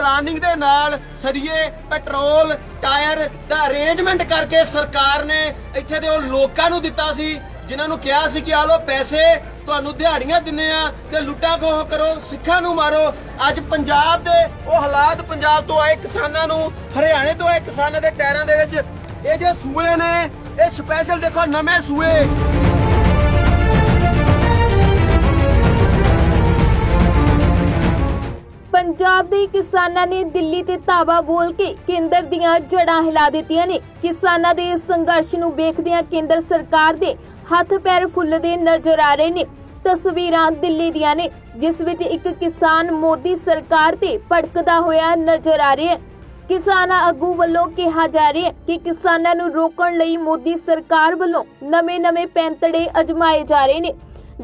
Planning ਦੇ ਨਾਲ ਸਰੀਏ ਪੈਟਰੋਲ ਟਾਇਰ ਦਾ ਅਰੇਂਜਮੈਂਟ ਕਰਕੇ ਸਰਕਾਰ ਨੇ ਇੱਥੇ ਦੇ ਉਹ ਲੋਕਾਂ ਨੂੰ ਦਿੱਤਾ ਸੀ, ਜਿਨ੍ਹਾਂ ਨੂੰ ਕਿਹਾ ਸੀ ਕਿ ਆ ਲੋ ਪੈਸੇ ਤੁਹਾਨੂੰ ਦਿਹਾੜੀਆਂ ਦਿੰਨੇ ਆ ਤੇ ਲੁੱਟਾ ਖੋਹ ਕਰੋ, ਸਿੱਖਾਂ ਨੂੰ ਮਾਰੋ। ਅੱਜ ਪੰਜਾਬ ਦੇ ਉਹ ਹਾਲਾਤ ਪੰਜਾਬ ਤੋਂ ਆਏ ਕਿਸਾਨਾਂ ਨੂੰ, ਹਰਿਆਣੇ ਤੋਂ ਆਏ ਕਿਸਾਨਾਂ ਦੇ ਟਾਇਰਾਂ ਦੇ ਵਿੱਚ, ਇਹ ਜੇ ਸੂਏ ਨੇ, ਇਹ ਸਪੈਸ਼ਲ ਦੇਖੋ ਨਵੇਂ ਸੂਏ। ਪੰਜਾਬ ਦੇ ਕਿਸਾਨਾਂ ਨੇ ਦਿੱਲੀ ਤੇ ਧਾਵਾ ਬੋਲ ਕੇ ਕੇਂਦਰ ਦੀਆਂ ਜੜਾਂ ਹਿਲਾ ਦਿੱਤੀਆਂ ਨੇ। ਕਿਸਾਨਾਂ ਦੇ ਸੰਘਰਸ਼ ਨੂੰ ਵੇਖਦਿਆਂ ਕੇਂਦਰ ਸਰਕਾਰ ਦੇ ਹੱਥ ਪੈਰ ਫੁੱਲਦੇ ਨਜ਼ਰ ਆ ਰਹੇ ਨੇ। ਤਸਵੀਰਾਂ ਦਿੱਲੀ ਦੀਆਂ ਨੇ, ਜਿਸ ਵਿੱਚ ਇੱਕ ਕਿਸਾਨ ਮੋਦੀ ਸਰਕਾਰ ਤੇ ਭੜਕਦਾ ਹੋਇਆ ਨਜ਼ਰ ਆ ਰਿਹਾ ਹੈ। ਕਿਸਾਨ ਆਗੂ ਵੱਲੋਂ ਕਿਹਾ ਜਾ ਰਿਹਾ ਹੈ ਕਿ ਕਿਸਾਨਾਂ ਨੂੰ ਰੋਕਣ ਲਈ ਮੋਦੀ ਸਰਕਾਰ ਵੱਲੋਂ ਨਵੇਂ-ਨਵੇਂ ਪੈਂਤੜੇ ਅਜਮਾਏ ਜਾ ਰਹੇ ਨੇ।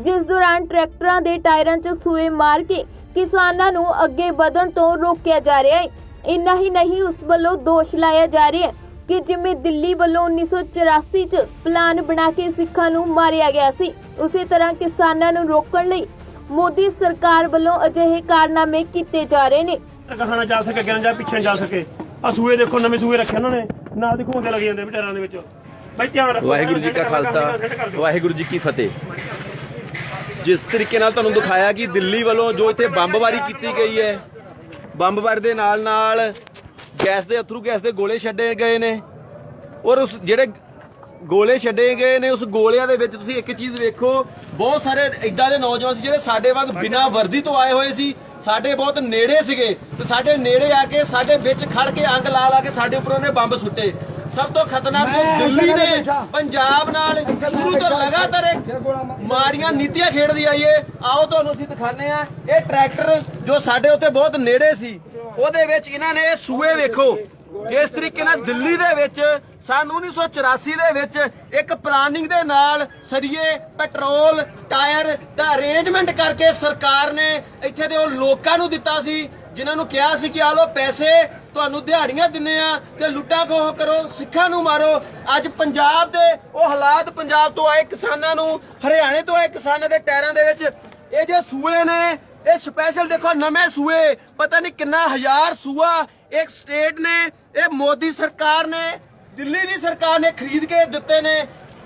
ਜਿਸ ਦੌਰਾਨ ਟਰੈਕਟਰਾਂ ਦੇ ਟਾਇਰਾਂ 'ਚ ਸੂਏ ਮਾਰ ਕੇ ਕਿਸਾਨਾਂ ਨੂੰ ਅੱਗੇ ਵਧਣ ਤੋਂ ਰੋਕਿਆ ਜਾ ਰਿਹਾ ਹੈ। ਇੰਨਾ ਹੀ ਨਹੀਂ ਉਸ ਵੱਲੋਂ ਦੋਸ਼ ਲਾਇਆ ਜਾ ਰਿਹਾ ਹੈ ਕਿ ਜਿਵੇਂ ਦਿੱਲੀ ਵੱਲੋਂ 1984 'ਚ ਪਲਾਨ ਬਣਾ ਕੇ ਸਿੱਖਾਂ ਨੂੰ ਮਾਰਿਆ ਗਿਆ ਸੀ ਉਸੇ ਤਰ੍ਹਾਂ ਕਿਸਾਨਾਂ ਨੂੰ ਰੋਕਣ ਲਈ ਮੋਦੀ ਸਰਕਾਰ ਵੱਲੋਂ ਅਜਿਹੇ ਕਾਰਨਾਮੇ ਕੀਤੇ ਜਾ ਰਹੇ ਨੇ। ਕਹਾਣਾ ਜਾ ਸਕੇ ਅੱਗੇ ਨਾ ਜਾ ਪਿੱਛੇ ਜਾ ਸਕੇ। ਆ ਸੂਏ ਦੇਖੋ ਨਵੇਂ ਸੂਏ ਰੱਖੇ ਉਹਨਾਂ ਨੇ। ਨਾਲ ਦੇਖੋ ਹੁੰਦੇ ਲੱਗ ਜਾਂਦੇ ਵੀ ਟਾਇਰਾਂ ਦੇ ਵਿੱਚ। ਬਾਈ ਧਿਆਨ ਰੱਖੋ ਵਾਹਿਗੁਰੂ ਜੀ ਕਾ ਖਾਲਸਾ। ਵਾਹਿਗੁਰੂ ਜੀ ਕੀ ਫਤਿਹ। ਜਿਸ ਤਰੀਕੇ ਨਾਲ ਤੁਹਾਨੂੰ ਦਿਖਾਇਆ ਕਿ ਦਿੱਲੀ ਵੱਲੋਂ ਜੋ ਇੱਥੇ ਬੰਬਬਾਰੀ ਕੀਤੀ ਗਈ ਹੈ ਬੰਬਬਾਰੀ ਦੇ ਨਾਲ ਨਾਲ ਗੈਸ ਦੇ ਅਥਰੂ ਗੈਸ ਦੇ ਗੋਲੇ ਛੱਡੇ ਗਏ ਨੇ ਔਰ ਉਸ ਜਿਹੜੇ ਗੋਲੇ ਛੱਡੇ ਗਏ ਨੇ, ਉਸ ਗੋਲਿਆਂ ਦੇ ਵਿੱਚ ਤੁਸੀਂ ਇੱਕ ਚੀਜ਼ ਵੇਖੋ, ਬਹੁਤ ਸਾਰੇ ਇਦਾਂ ਦੇ ਨੌਜਵਾਨ ਸੀ ਜਿਹੜੇ ਸਾਡੇ ਵਾਂਗ ਬਿਨਾਂ ਵਰਦੀ ਤੋਂ ਆਏ ਹੋਏ ਸੀ, ਸਾਡੇ ਬਹੁਤ ਨੇੜੇ ਸੀਗੇ ਤੇ ਸਾਡੇ ਨੇੜੇ ਆ ਕੇ ਸਾਡੇ ਵਿੱਚ ਖੜ ਕੇ ਅੰਗ ਲਾ ਲਾ ਕੇ ਸਾਡੇ ਉੱਪਰ ਉਹਨੇ ਬੰਬ ਸੁੱਟੇ। ਸਭ ਤੋਂ ਖਤਰਨਾਕ ਦਿੱਲੀ ਨੇ ਪੰਜਾਬ ਨਾਲ ਸ਼ੁਰੂ ਤੋਂ ਲਗਾਤਾਰ ਮਾੜੀਆਂ ਨੀਤੀਆਂ ਖੇਡਦੀ ਆਈ ਏ। ਆਓ ਤੁਹਾਨੂੰ ਅਸੀਂ ਦਿਖਾਣੇ ਆ ਇਹ ਟਰੈਕਟਰ ਜੋ ਸਾਡੇ ਉੱਤੇ ਬਹੁਤ ਨੇੜੇ ਸੀ ਉਹਦੇ ਵਿੱਚ ਇਹਨਾਂ ਨੇ ਇਹ ਸੂਏ ਵੇਖੋ। ਜਿਸ ਤਰੀਕੇ ਨਾਲ ਦਿੱਲੀ ਦੇ ਵਿੱਚ ਸਨ 1984 ਦੇ ਵਿੱਚ ਇੱਕ ਪਲਾਨਿੰਗ ਦੇ ਨਾਲ ਸਰੀਏ ਪੈਟਰੋਲ ਟਾਇਰ ਦਾ ਅਰੇਂਜਮੈਂਟ ਕਰਕੇ ਸਰਕਾਰ ਨੇ ਇੱਥੇ ਦੇ ਉਹ ਲੋਕਾਂ ਨੂੰ ਦਿੱਤਾ ਸੀ ਜਿਨ੍ਹਾਂ ਨੂੰ ਕਿਹਾ ਸੀ ਕਿ ਆ ਲੋ ਪੈਸੇ ਤੁਹਾਨੂੰ ਦਿਹਾੜੀਆਂ ਦਿੰਨੇ ਆ ਤੇ ਲੁੱਟਾ ਖੋਹ ਕਰੋ, ਸਿੱਖਾਂ ਨੂੰ ਮਾਰੋ। ਅੱਜ ਪੰਜਾਬ ਦੇ ਉਹ ਹਾਲਾਤ ਪੰਜਾਬ ਤੋਂ ਆਏ ਕਿਸਾਨਾਂ ਨੂੰ, ਹਰਿਆਣੇ ਤੋਂ ਆਏ ਕਿਸਾਨਾਂ ਦੇ ਟਾਇਰਾਂ ਦੇ ਵਿੱਚ। ਇਹ ਜੇ ਸੂਏ ਨੇ, ਇਹ ਸਪੈਸ਼ਲ ਦੇਖੋ ਨਵੇਂ ਸੂਏ, ਪਤਾ ਨਹੀਂ ਕਿੰਨਾ ਹਜ਼ਾਰ ਸੂਆ ਇੱਕ ਸਟੇਟ ਨੇ, ਇਹ ਮੋਦੀ ਸਰਕਾਰ ਨੇ, ਦਿੱਲੀ ਦੀ ਸਰਕਾਰ ਨੇ ਖਰੀਦ ਕੇ ਦਿੱਤੇ ਨੇ।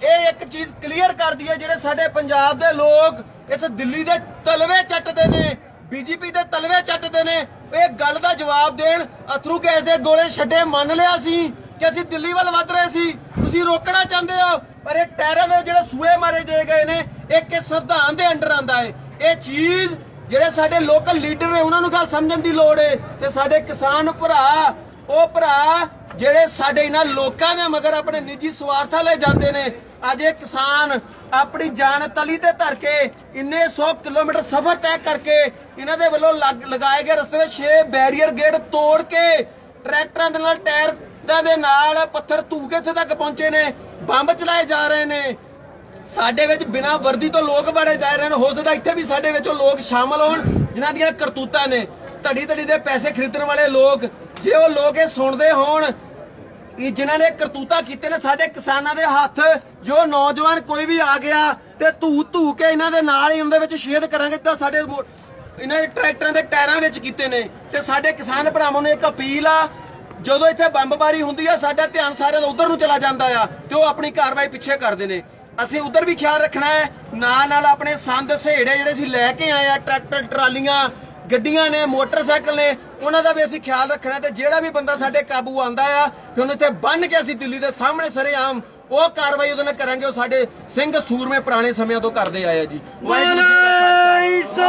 ਇਹ ਇੱਕ ਚੀਜ਼ ਕਲੀਅਰ ਕਰਦੀ ਹੈ, ਜਿਹੜੇ ਸਾਡੇ ਪੰਜਾਬ ਦੇ ਲੋਕ ਇਸ ਦਿੱਲੀ ਦੇ ਤਲਵੇ ਚੱਟਦੇ ਨੇ। ਬੀਜੇਪੀ ਦੇ ਤਲਵੇ ਚੱਟਦੇ ਨੇ। ਇਹ ਗੱਲ ਦਾ ਜਵਾਬ ਦੇਣ ਅਥਰੂ ਗੈਸ ਦੇ ਗੋਲੇ ਛੱਡੇ ਮੰਨ ਲਿਆ ਸੀ ਕਿ ਅਸੀਂ ਦਿੱਲੀ ਵੱਲ ਵੱਧ ਰਹੇ ਸੀ। ਤੁਸੀਂ ਰੋਕਣਾ ਚਾਹੁੰਦੇ ਹੋ, ਪਰ ਇਹ ਟੈਰਾਂ ਦੇ ਜਿਹੜੇ ਸੂਏ ਮਾਰੇ ਦੇ ਗਏ ਨੇ, ਇਹ ਕਿਸ ਸੰਵਿਧਾਨ ਦੇ ਅੰਡਰ ਆਂਦਾ ਹੈ? ਇਹ ਚੀਜ਼ ਜਿਹੜੇ ਸਾਡੇ ਲੋਕਲ ਲੀਡਰ ਨੇ, ਉਹਨਾਂ ਨੂੰ ਗੱਲ ਸਮਝਣ ਦੀ ਲੋੜ ਹੈ। ਤੇ ਸਾਡੇ ਕਿਸਾਨ ਭਰਾ, ਉਹ ਭਰਾ ਜਿਹੜੇ ਸਾਡੇ ਇਹਨਾਂ ਲੋਕਾਂ ਦੇ ਮਗਰ ਆਪਣੇ ਨਿੱਜੀ ਸਵਾਰਥਾਂ ਲੈ ਜਾਂਦੇ ਨੇ। ਅੱਜ ਇਹ ਕਿਸਾਨ ਆਪਣੀ ਜਾਨ ਤਲੀ ਤੇ ਧਰ ਕੇ ਇੰਨੇ 100 ਕਿਲੋਮੀਟਰ ਸਫ਼ਰ ਤੈਅ ਕਰਕੇ ਇਹਨਾਂ ਦੇ ਵੱਲੋਂ ਲਗਾਏ ਗਏ ਰਸਤੇ ਵਿੱਚ 6 ਬੈਰੀਅਰ ਗੇਟ ਤੋੜ ਕੇ ਟਰੈਕਟਰਾਂ ਦੇ ਨਾਲ, ਟਾਇਰਾਂ ਦੇ ਨਾਲ ਪੱਥਰ ਧੂ ਕੇ ਇੱਥੇ ਤੱਕ ਪਹੁੰਚੇ ਨੇ, ਬੰਬ ਚਲਾਏ ਜਾ ਰਹੇ ਨੇ। ਸਾਡੇ ਵਿੱਚ ਬਿਨਾਂ ਵਰਦੀ ਤੋਂ ਲੋਕ ਬੜੇ ਜਾ ਰਹੇ ਨੇ, ਹੋ ਸਕਦਾ ਇੱਥੇ ਵੀ ਸਾਡੇ ਵਿੱਚੋਂ ਲੋਕ ਸ਼ਾਮਲ ਹੋਣ, ਜਿਨ੍ਹਾਂ ਦੀਆਂ ਕਰਤੂਤਾਂ ਨੇ। ਧੜੀ ਧੜੀ ਦੇ ਪੈਸੇ ਖਰੀਦਣ ਵਾਲੇ ਲੋਕ, ਜੇ ਉਹ ਲੋਕ ਇਹ ਸੁਣਦੇ ਹੋਣ ਕਿ ਜਿਨ੍ਹਾਂ ਨੇ ਕਰਤੂਤਾ ਕੀਤੇ ਨੇ ਸਾਡੇ ਕਿਸਾਨਾਂ ਦੇ ਹੱਥ, ਜੋ ਨੌਜਵਾਨ ਕੋਈ ਵੀ ਆ ਗਿਆ ਤੇ ਧੂ ਧੂ ਕੇ ਇਹਨਾਂ ਦੇ ਨਾਲ ਹੀ ਉਹਨਾਂ ਦੇ ਵਿੱਚ ਸ਼ੇਅਰ ਕਰਾਂਗੇ ਤਾਂ ਸਾਡੇ ਇਹਨਾਂ ਦੇ ਟਰੈਕਟਰਾਂ ਦੇ ਟਾਇਰਾਂ ਵਿੱਚ ਕੀਤੇ ਨੇ ਤੇ ਸਾਡੇ ਕਿਸਾਨ ਭਰਾਵਾਂ ਨੂੰ ਇੱਕ ਅਪੀਲ ਆ, ਜਦੋਂ ਇੱਥੇ ਬੰਬਬਾਰੀ ਹੁੰਦੀ ਆ, ਸਾਡਾ ਧਿਆਨ ਸਾਰੇ ਦਾ ਉਧਰ ਨੂੰ ਚਲਾ ਜਾਂਦਾ ਆ ਤੇ ਉਹ ਆਪਣੀ ਕਾਰਵਾਈ ਪਿੱਛੇ ਕਰਦੇ ਨੇ। ਅਸੀਂ ਉਧਰ ਵੀ ਖਿਆਲ ਰੱਖਣਾ ਹੈ ਨਾਲ ਨਾਲ ਆਪਣੇ ਸੰਦ, ਸਹੇੜੇ ਜਿਹੜੇ ਅਸੀਂ ਲੈ ਕੇ ਆਏ ਆ, ਟਰੈਕਟਰ, ਟਰਾਲੀਆਂ ਗੱਡੀਆਂ ਨੇ ਮੋਟਰਸਾਈਕਲ ਨੇ ਉਹਨਾਂ ਦਾ ਵੀ ਅਸੀਂ ਖਿਆਲ ਰੱਖਣਾ ਤੇ ਜਿਹੜਾ ਵੀ ਬੰਦਾ ਸਾਡੇ ਕਾਬੂ ਆਂਦਾ ਆ ਕਿ ਉਹਨੂੰ ਇੱਥੇ ਬੰਨ ਕੇ ਅਸੀਂ ਦਿੱਲੀ ਦੇ ਸਾਹਮਣੇ ਸਰੇਆਮ ਉਹ ਕਾਰਵਾਈ ਉਹਦੇ ਨਾਲ ਕਰਾਂਗੇ ਉਹ ਸਾਡੇ ਸਿੰਘ ਸੂਰਮੇ ਪੁਰਾਣੇ ਸਮਿਆਂ ਤੋਂ ਕਰਦੇ ਆਏ ਆ ਜੀ। ਵਾਹਿਗੁਰੂ ਜੀ ਕਾ ਖਾਲਸਾ।